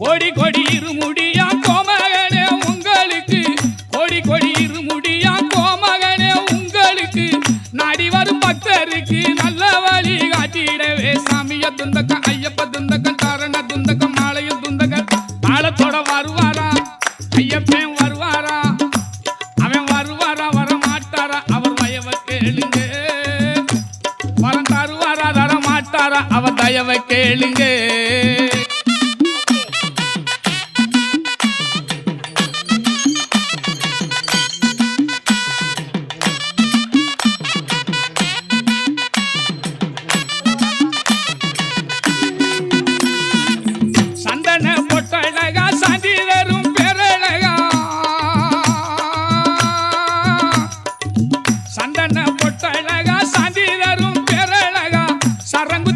கோடி கொடி இருமுடியா கோமகனே உங்களுக்கு. கோடி கொடி இருமுடியா கோமகனே உங்களுக்கு. நாடி வரும் பக்தருக்கு நல்ல வழி காட்டிடவே. சாமிய துந்தக்க ஐயப்ப துந்தக்க தாரண துந்தக்க மாலைய துந்தக்க ஆழத்தோட வருவாரா? ஐயப்பன் வருவாரா? அவன் வருவாரா? வர மாட்டாரா அவர் வயவ கேளுங்க. வரம் தருவாரா? தர மாட்டாரா அவர் தயவை கேளுங்க. பேரழகா சந்திரரும் பேரழகா சரங்கு